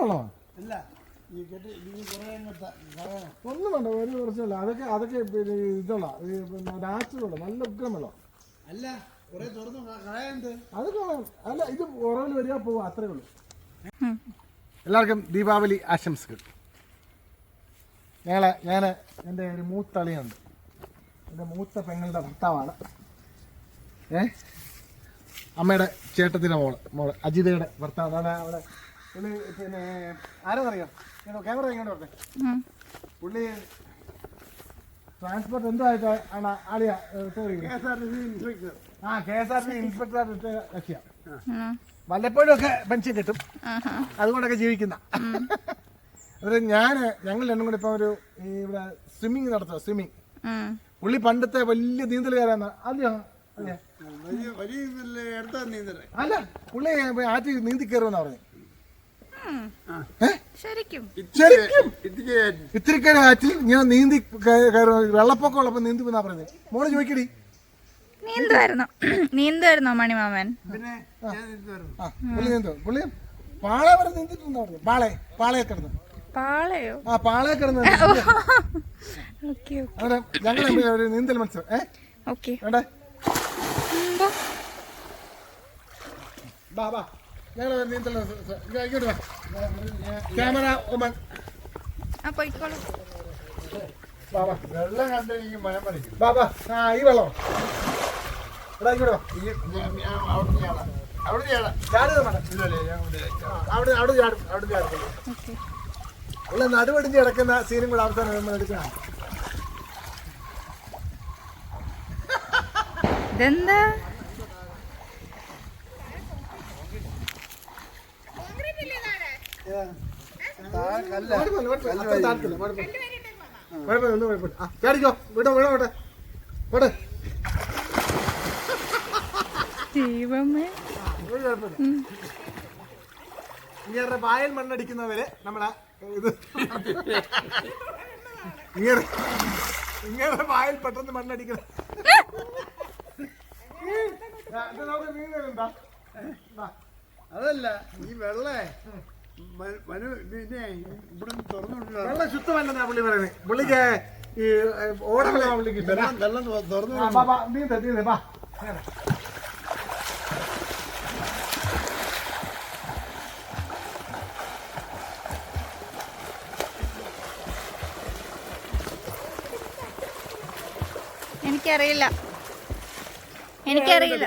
വെള്ളമാണ് അല്ല ഈ കെട്ടി ഈ കുറേ അങ്ങോട്ട് കളയണം ഒന്നും വേണ്ട ഒരു കുറച്ചല്ല അതൊക്കെ അതൊക്കെ പിന്നെ ഇതുള്ള ഈ പിന്നെ നാച്ചുറൽ നല്ല ഉഗ്രം വെള്ളം. അല്ല കുറേ തുറന്നു. കളയുന്നത് അത് കാണാം. അല്ല ഇത് ഉറവിൽ വരിക പോവുക അത്രേ ഉള്ളൂ. എല്ലാവർക്കും ദീപാവലി ആശംസകൾ. ഞങ്ങളെ ഞാൻ എന്റെ ഒരു മൂത്തളിയുണ്ട് എന്റെ മൂത്ത പെങ്ങളുടെ ഭർത്താവാണ്. ഏ? അമ്മയുടെ ചേട്ടത്തിന്റെ മോൾ മോൾ അജിതയുടെ ഭർത്താവ്. അതാണ് അവിടെ പുള്ളി പിന്നെ ആരെന്നറിയാം ഇങ്ങോട്ട് ക്യാമറ ഇങ്ങോട്ട് പറഞ്ഞേ പുള്ളി ട്രാൻസ്പോർട്ട് എന്തോ ആയിട്ട് ആണ് ആളിയാ സി ഇൻസ്പെക്ടർ ആ K S R T inspector കക്ഷിയാണ് വല്ലപ്പോഴും ഒക്കെ പെൻഷൻ കിട്ടും. അതുകൊണ്ടൊക്കെ ജീവിക്കുന്ന. അതായത് ഞാൻ ഞങ്ങൾ രണ്ടും കൂടി ഇപ്പം ഒരു ഈ ഇവിടെ സ്വിമ്മിങ് നടത്തുക സ്വിമ്മിങ് പുള്ളി പണ്ടത്തെ വലിയ നീന്തലുകാരാണ് അതെയോ അല്ല പുള്ളി ആറ്റി നീന്തി കയറുമെന്നാ പറഞ്ഞു. ശരിക്കും. ശരിക്കും. ഇത്തിരി ഇത്തിരിക്കര ആറ്റിൽ ഞാൻ നീന്തി വെള്ളപ്പൊക്കം ഉള്ളപ്പോ നീന്തി എന്നാ പറഞ്ഞത് മോൾ ചോദിക്കടി. നീന്തുമായിരുന്നോ. നീന്തുമായിരുന്നോ മണിമാമൻ പിന്നെ ഞാൻ ഇത് വരുന്നു ആ പുള്ളി പാള വരെ നീന്തിട്ടുണ്ടോ പറഞ്ഞു. പാളെ പാളയെ കിടന്നു. പാളയോ? ആ പാളയെ കിടന്നു ഞങ്ങൾ നീന്തൽ മത്സരം. ഏ? ഓക്കെ. വേണ്ടേ? ബാ ബാ. ഞങ്ങൾ. ഇങ്ങോട്ട് വാ. ക്യാമറ ഒമൻ ആ പോയിക്കോളൂ. വെള്ളം കണ്ട് എനിക്ക് ആ ഈ വെള്ളം. ഇങ്ങോട്ട് വാ. ചാടാം. ചാടാം. ചാടുക അവിടെ അവിടെ ചാടും. അവിടെ ചാടും. ഉള്ള നടുവടിഞ്ഞ് കിടക്കുന്ന സീനും കൂടെ അവസാനം നമ്മൾ എടുക്കണം. ഇതെന്താ കല്ല കുഴപ്പമില്ല, കുഴപ്പമില്ല. അത്ര താഴ്ത്തില്ല, കുഴപ്പമില്ല. കുഴപ്പമില്ല, ഒന്നും കുഴപ്പമില്ല. ആ, ചാടിക്കോ വിടോ വിടോ വിടോ വിട് ദൈവമേ ഒരു കുഴപ്പമില്ല ഇങ്ങനെ വായൽ മണ്ണടിക്കുന്നവര് നമ്മളെ ഇത് ഇങ്ങനെ ഇങ്ങനെ വായൽ പെട്ടെന്ന് മണ്ണടിക്കണം? അതല്ല ഈ വെള്ളേ വെള്ളം ശുദ്ധമല്ലെന്നാ പുള്ളി പറയുന്നത് പുള്ളിക്ക് ഈ ഓടവെള്ളം പുള്ളിക്ക് ഇഷ്ടം. വെള്ളം തുറന്നു. അങ്ങനെ. എനിക്കറിയില്ല എനിക്കറിയില്ല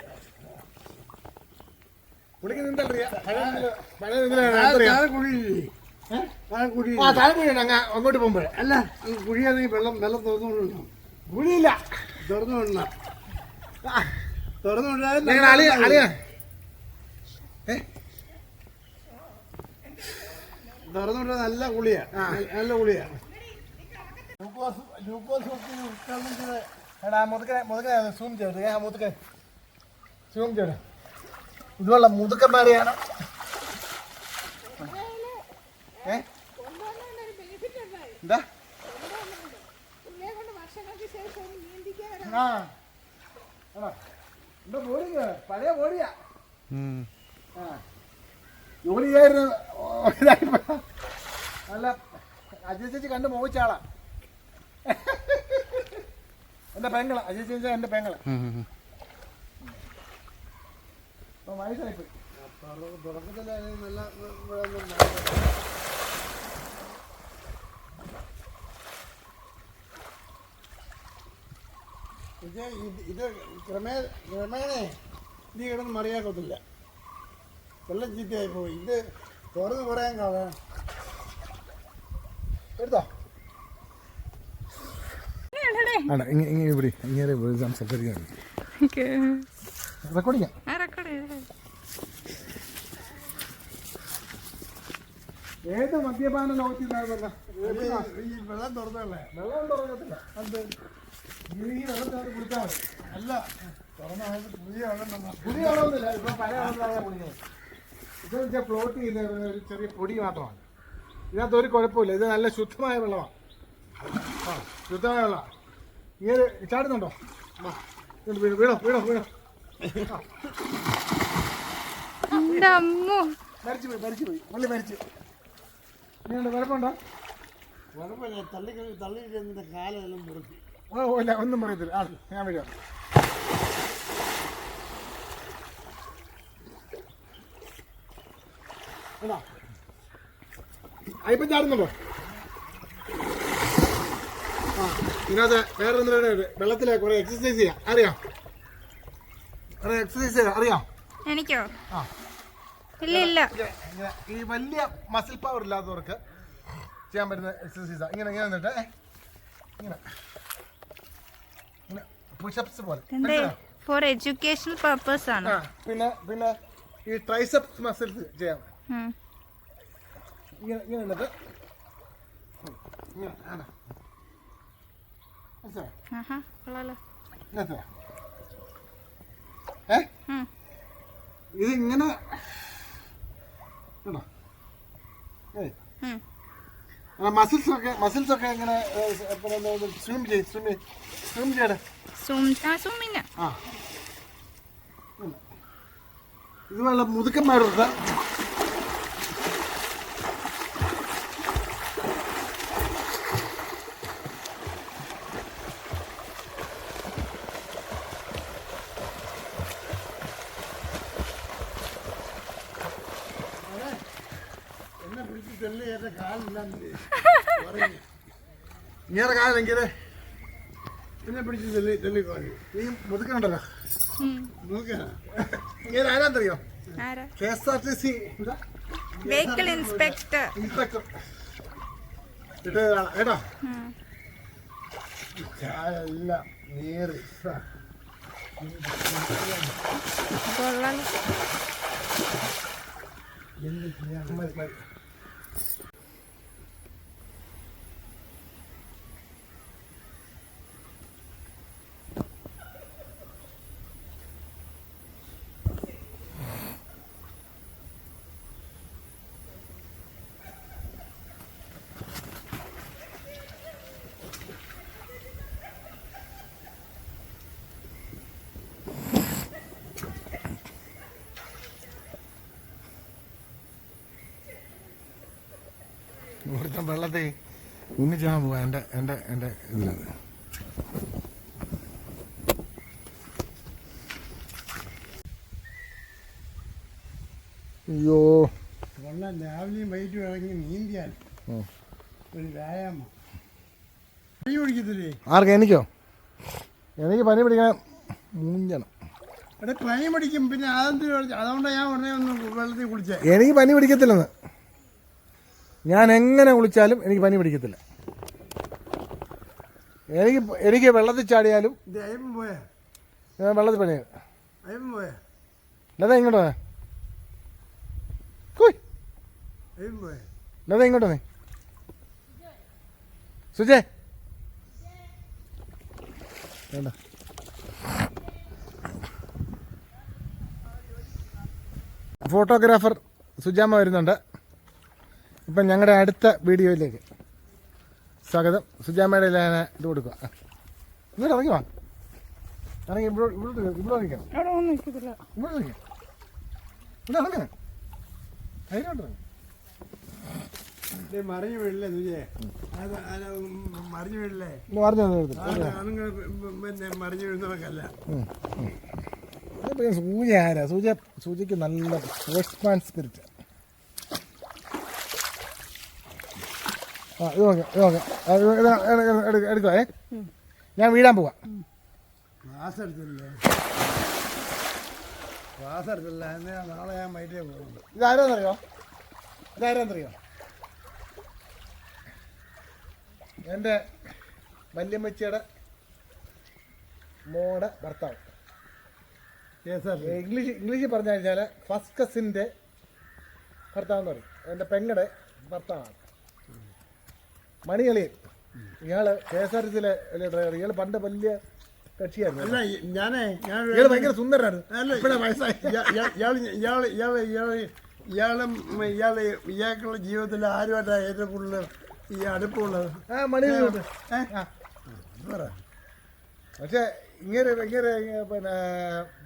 ആ, താഴെ കുഴിയുണ്ട് അങ്ങ് അങ്ങോട്ട് പോകുമ്പോഴേ. അല്ല ഈ കുഴിയാണെങ്കിൽ വെള്ളം വെള്ളം തുറന്നു വിടണം കുഴിയില്ല. തുറന്നു വിടണം തുറന്നു വിടാൻ നിങ്ങൾ അളിയ. അളിയ തുറന്നു വിടാൻ നല്ല കുളിയാ. നല്ല കുളിയാ. ഗ്ലൂക്കോസ് ഗ്ലൂക്കോസ് ഉത്കരണം ചെയ്ത. എടാ മുതുക്കനെ മുതുക്കനെ സൂം ചെയ്തു ആ മുതുക്കൻ. സൂം ചെയ്തു ഇതുള്ള മുതുക്കന്മാരെയാണ് ഏ? എന്താ? ആ? എന്താ ബോഡിങ് പഴയ ബോഡിയാ ആ. ജോലി ചെയ്യായിരുന്നു. നല്ല അജയ് ചേച്ചി കണ്ട് മോഹിച്ചാളാ എന്റെ പെങ്ങൾ. അജയ് ചേച്ചി എന്റെ പെങ്ങൾ. വയസ്സായിപ്പോയി തുടക്കത്തിലായാലും നല്ല ഇവിടെ ഒന്നും ഇത് ഇത് ക്രമേ ക്രമേണേ നീ കിടന്ന് മറിയാക്കത്തില്ല. വെള്ളം ചീത്തയായി പോയി. ഇത് തുറന്ന് പറയാൻ കാണാം എടുത്തോ? ആണ്? ഇങ്ങനെ ഇവിടെ ഇങ്ങനെ സംസാരിക്കാൻ റെക്കോർഡിങ് ആ? റെക്കോർഡ് ഏത് മദ്യപാന ലോകത്തിൽ വെള്ളം തുറന്നല്ലേ വെള്ളം തുറക്കത്തില്ല അത് ഈ വെള്ളത്തിനകത്ത് കുടിച്ചാൽ മതി അല്ല തുറന്ന പുതിയ വെള്ളം നമ്മൾ പുതിയ വെള്ളമൊന്നുമില്ല ഇപ്പൊ പല വെള്ളത്തിലാണ് കുടിക്കുന്നത് ഇത് വെച്ചാൽ ഫ്ലോട്ട് ചെയ്യുന്ന ഒരു ചെറിയ പൊടി മാത്രമാണ്. ഇതിനകത്ത് ഒരു കുഴപ്പമില്ല. ഇത് നല്ല ശുദ്ധമായ വെള്ളമാണ്. ആ ശുദ്ധമായ വെള്ളമാണ്. ഇങ്ങനെ ചാടുന്നുണ്ടോ? ഇങ്ങോട്ട് വീണോ വീണോ വീണോ വീണോ. മരിച്ചു പോയി മരിച്ചു പോയി. പുള്ളി മരിച്ചു. ഇങ്ങനെയുണ്ട് കുഴപ്പമുണ്ടോ? കുഴപ്പമില്ല. തള്ളി തള്ളിയിട്ട് എന്റെ കാലെല്ലാം മുറുക്കി. ഓ ഇല്ല ഒന്നും പറയത്തില്ല. ആ ഞാൻ വരിക അയ്യപ്പം ചാടുന്നുണ്ടോ? ആ ഇതിനകത്ത് വേറെ എന്തെങ്കിലും വെള്ളത്തിലെ കുറെ എക്സസൈസ് ചെയ്യാം. അറിയാം? കുറെ എക്സസൈസ് ചെയ്യാം. അറിയാം? എനിക്കോ? ആ. ഇല്ല ഇല്ല. ഈ വലിയ മസിൽ പവർ ഇല്ലാത്തവർക്ക് ചെയ്യാൻ പറ്റുന്ന എക്സസൈസാണ് ഇങ്ങനെ ഇങ്ങനെ നിന്നിട്ട് ഇങ്ങനെ. പുഷപ്സ് പോലെ? ഫോർ എഡ്യൂക്കേഷണൽ പർപ്പസ് ആണ്. പിന്നെ പിന്നെ ഈ ട്രൈസെപ്സ് മസിൽസ് ചെയ്യാം. ഇങ്ങനെ ഇങ്ങനെ നിന്നിട്ട് ഉം, ഇങ്ങനെ ആണ്? മനസ്സിലായോ? ആഹാ കൊള്ളാലോ. മനസ്സിലായോ? ഏ? ഇത് ഇങ്ങനെ കണ്ടോ ഏയ്. ഉം. മസിൽസ് ഒക്കെ മസിൽസ് ഒക്കെ ഇങ്ങനെ സ്വിം ചെയ്യും സ്വിം സ്വിം ചെയ്യട്ടെ ഉം. ഇതുപോലെ മുതുക്കന്മാരുടെ ഇങ്ങനെ കാലെങ്കിൽ എന്നെ പിടിച്ച് തള്ളി തള്ളി കളഞ്ഞു നീ മുതുക്കനുണ്ടല്ലോ നോക്കാ ഇങ്ങനെ ആരാന്നറിയോ? ആരാ? K S R T C vehicle inspector inspector കേട്ടോ? ഉം. എല്ലാം നേര്. കൊള്ളാലോ. മതി, ഇന്ന് ഉന്നിച്ചാൻ പോവാ എന്റെ എന്റെ എന്റെ ഇതിലത് അയ്യോ. വെള്ളം രാവിലെയും വൈകിട്ടും ഇറങ്ങി നീന്തിയാൽ ഒരു വ്യായാമം. പനി പിടിക്കത്തില്ലേ? ആർക്ക് എനിക്കോ? എനിക്ക് പനി പിടിക്കണം മൂഞ്ഞണം എടാ പനി പിടിക്കും പിന്നെ അതെന്തിനു അതുകൊണ്ടാണ് ഞാൻ ഉടനെ ഒന്ന് വെള്ളത്തിൽ കുടിച്ചത് എനിക്ക് പനി പിടിക്കത്തില്ലെന്ന്. ഞാൻ എങ്ങനെ കുളിച്ചാലും എനിക്ക് പനി പിടിക്കത്തില്ല. എനിക്ക് എനിക്ക് വെള്ളത്തിൽ ചാടിയാലും ഞാൻ വെള്ളത്തിൽ പനി ലത ഇങ്ങോട്ട് ലത ഇങ്ങോട്ട് നീ സുജേ. വേണ്ട. ഫോട്ടോഗ്രാഫർ സുജാമ വരുന്നുണ്ട്. ഇപ്പം ഞങ്ങളുടെ അടുത്ത വീഡിയോയിലേക്ക് സ്വാഗതം. സുജാമയുടെ ഞാൻ ഇത് കൊടുക്കുക. ഇവിടെ ഇങ്ങോട്ട് ഇറങ്ങി വാ. ഇറങ്ങി ഇവിടെ ഇവിടെ ഇവിടെ നിൽക്കത്തില്ല ഇവിടെ ഇരിക്കണം. ഇവിടെ ഇറങ്ങണം അതിനോട്ട് മറിഞ്ഞു വീഴില്ലേ തുജേ മറിഞ്ഞു വീഴില്ലേ പിന്നെ മറിഞ്ഞു വീഴുന്നവർക്കല്ല. സൂച ആരാ? സൂച സൂചിക്ക് നല്ല സ്പിരിറ്റ്. ആ ഇത് നോക്കാം നോക്കാം. ഞാൻ വീഴാൻ പോവാം. ക്ലാസ് എടുത്തില്ലേ ക്ലാസ് എടുത്തില്ല എന്നാ നാളെ ഞാൻ വൈകിട്ടേ പോകുള്ളൂ. ഇതാരാന്നറിയോ? ഇതാരാന്നറിയോ? എന്റെ വല്യമ്മച്ചിയുടെ മോടെ ഭർത്താവ്. ഇംഗ്ലീഷ് ഇംഗ്ലീഷിൽ പറഞ്ഞു കഴിഞ്ഞാൽ ഫസ്റ്റ് കസിന്റെ ഭർത്താവ് എന്ന് പറയും. എന്റെ പെങ്ങടെ ഭർത്താവാണ്. മണികളിയൻ ഇയാൾ കെ എസ് ആർ സിയിലെ ഡ്രൈവർ ഇയാൾ പണ്ട് വലിയ കക്ഷിയായിരുന്നു. അല്ല ഈ- ഞാനേ ഞാൻ ഇയാൾ ഭയങ്കര സുന്ദരനാണ് അല്ല ഇപ്പോഴാ വയസ്സായി ഇയാ- ഇയാ- ഇയാൾ ഇയാൾ ഇയാൾ ഇയാൾ ഇയാളും ഇയാൾ ഇയാൾക്കുള്ള ജീവിതത്തിൽ ആരുമായിട്ടാണ് ഏറ്റവും കൂടുതൽ ഈ അടുപ്പമുള്ളത്? ആ പറ. പക്ഷേ ഇങ്ങനെ ഭയങ്കര പിന്നെ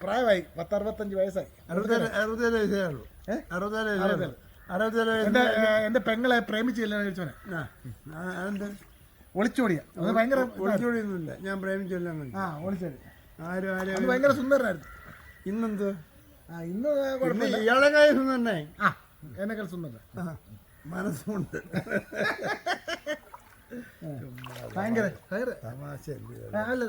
പ്രായമായി. പത്തറുപത്തഞ്ച് വയസ്സായി. അറുപത്തേഴ് അറുപത്തേഴ് വയസ്സേ ഉള്ളൂ? അറുപത്തേഴ് വയസ്സേ ഉള്ളൂ. എന്റെ പെങ്ങളെ പ്രേമിച്ചില്ല ചോനെ ആ ആ, അതെന്ത്? ഒളിച്ചോടിയ. അത് ഭയങ്കര ഒളിച്ചോടിയൊന്നുമില്ല. ഞാൻ പ്രേമിച്ചല്ല ആ ഒളിച്ചോടി. ആരും ആരും ഭയങ്കര സുന്ദരനായിരുന്നു. ഇന്നെന്ത്? ആ ഇന്ന് കുഴപ്പമില്ല. ഇയാളെ കാര്യം ആ എന്നെക്കാൾ സുന്ദരൻ. മനസ്സുണ്ട്. ഭയങ്കര തമാശ അല്ല?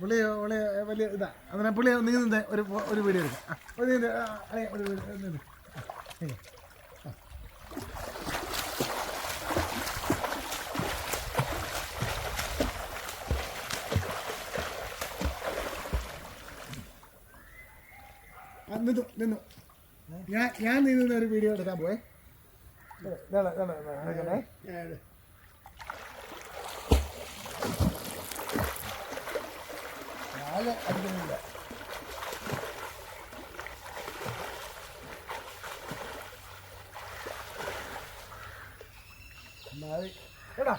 പുള്ളി പുള്ളി വലിയ ഇതാ. അതിനെ പുള്ളി നീന്തുന്ന ഒരു ഒരു വീഡിയോ എടുക്കാം. ഒരു വീഡിയോ നിന്നു നിന്നു. ഞാൻ ഞാൻ നീന്തുന്ന ഒരു വീഡിയോ എടുക്കാൻ പോയേ. നാല് അടിക്കുന്നില്ല. എടാ